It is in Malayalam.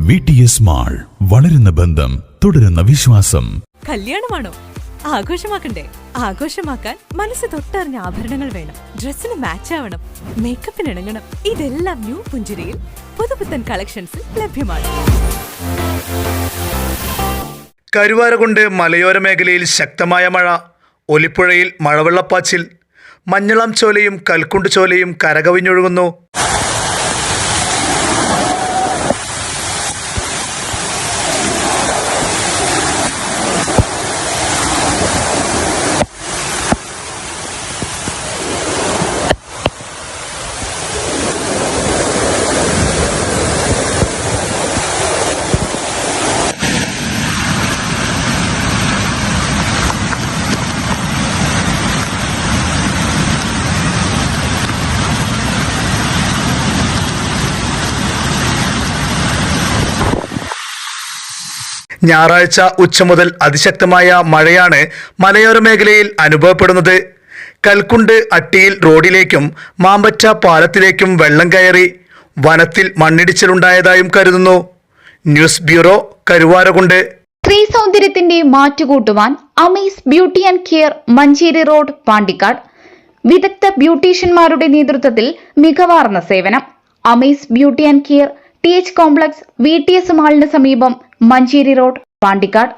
വി ടി എസ് മാൾ വളരുന്ന ബന്ധം തുടരുന്ന വിശ്വാസം. കല്യാണമാണോ? ആഘോഷമാക്കണ്ടേ? ആഘോഷമാക്കാൻ മനസ്സ് തൊട്ടറിഞ്ഞ ആഭരണങ്ങൾ വേണം. ഡ്രസ്സിന് മാച്ച് ആവണം. മേക്കപ്പിന് ഇണങ്ങണം. ഇതെല്ലാം ന്യൂ പുഞ്ചിരിയിൽ പുതുപുത്തൻ കളക്ഷൻസിൽ ലഭ്യമാണ്. കരുവാരകുണ്ട് മലയോര മേഖലയിൽ ശക്തമായ മഴ ഒലിപ്പുഴയിൽ മഴവെള്ളപ്പാച്ചിൽ മഞ്ഞളം ചോലയും കൽക്കുണ്ട് ചോലയും കരകവിഞ്ഞൊഴുകുന്നു. ഞായറാഴ്ച ഉച്ച മുതൽ അതിശക്തമായ മഴയാണ് മലയോര മേഖലയിൽ അനുഭവപ്പെടുന്നത്. കൽക്കുണ്ട് അട്ടിയിൽ റോഡിലേക്കും മാമ്പറ്റ പാലത്തിലേക്കും വെള്ളം കയറി വനത്തിൽ മണ്ണിടിച്ചിലുണ്ടായതായും കരുതുന്നു. News bureau Karuvarakundu. സ്ത്രീ സൗന്ദര്യത്തിന്റെ മാറ്റുകൂട്ടുവാൻ Amees beauty and care Manjeri road Pandikkad. വിദഗ്ധ ബ്യൂട്ടീഷ്യന്മാരുടെ നേതൃത്വത്തിൽ മികവാർന്ന സേവനം. Amees beauty and care T H complex V T S മാളിന് സമീപം മഞ്ചേരി റോഡ് പാണ്ടിക്കാട്.